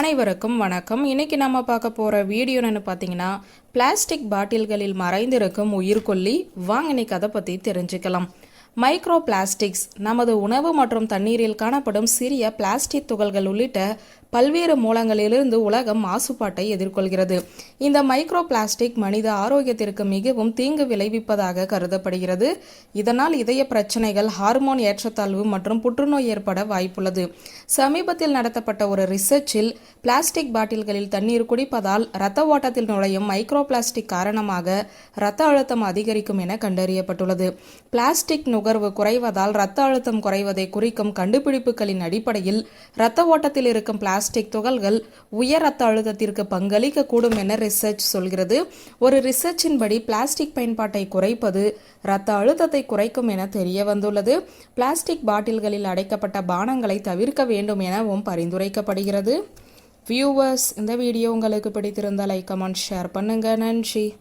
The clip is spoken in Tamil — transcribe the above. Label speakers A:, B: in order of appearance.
A: அனைவருக்கும் வணக்கம். இன்னைக்கு நம்ம பார்க்க போற வீடியோன்னு பார்த்தீங்கன்னா பிளாஸ்டிக் பாட்டில்களில் மறைந்திருக்கும் உயிர்கொல்லி வாங்க இன்னைக்கு அதை பத்தி தெரிஞ்சுக்கலாம். மைக்ரோ பிளாஸ்டிக்ஸ் நமது உணவு மற்றும் தண்ணீரில் காணப்படும் சிறிய பிளாஸ்டிக் துகள்கள் உள்ளிட்ட பல்வேறு மூலங்களிலிருந்து உலகம் மாசுபாட்டை எதிர்கொள்கிறது. இந்த மைக்ரோ பிளாஸ்டிக் மனித ஆரோக்கியத்திற்கு மிகவும் தீங்கு விளைவிப்பதாக கருதப்படுகிறது. இதனால் இதய பிரச்சனைகள் ஹார்மோன் ஏற்றத்தாழ்வு மற்றும் புற்றுநோய் ஏற்பட வாய்ப்புள்ளது. சமீபத்தில் நடத்தப்பட்ட ஒரு ரிசர்ச்சில் பிளாஸ்டிக் பாட்டில்களில் தண்ணீர் குடிப்பதால் இரத்த ஓட்டத்தில் நுழையும் மைக்ரோ பிளாஸ்டிக் காரணமாக இரத்த அழுத்தம் அதிகரிக்கும் என கண்டறியப்பட்டுள்ளது. பிளாஸ்டிக் நுகர்வு குறைவதால் இரத்த அழுத்தம் குறைவதை குறிக்கும் கண்டுபிடிப்புகளின் அடிப்படையில் இரத்த ஓட்டத்தில் இருக்கும் பிளாஸ்டிக் பிளாஸ்டிக் துகள்கள் உயர் இரத்த அழுத்தத்திற்கு பங்களிக்க கூடும் என ரிசர்ச் சொல்கிறது. ஒரு ரிசர்ச்சின் படி பிளாஸ்டிக் பயன்பாட்டை குறைப்பது இரத்த அழுத்தத்தை குறைக்கும் என தெரிய வந்துள்ளது. பிளாஸ்டிக் பாட்டில்களில் அடைக்கப்பட்ட பானங்களை தவிர்க்க வேண்டும் எனவும் பரிந்துரைக்கப்படுகிறது. வியூவர்ஸ் இந்த வீடியோ உங்களுக்கு பிடித்திருந்தால் லைக் கமெண்ட் ஷேர் பண்ணுங்க. நன்றி.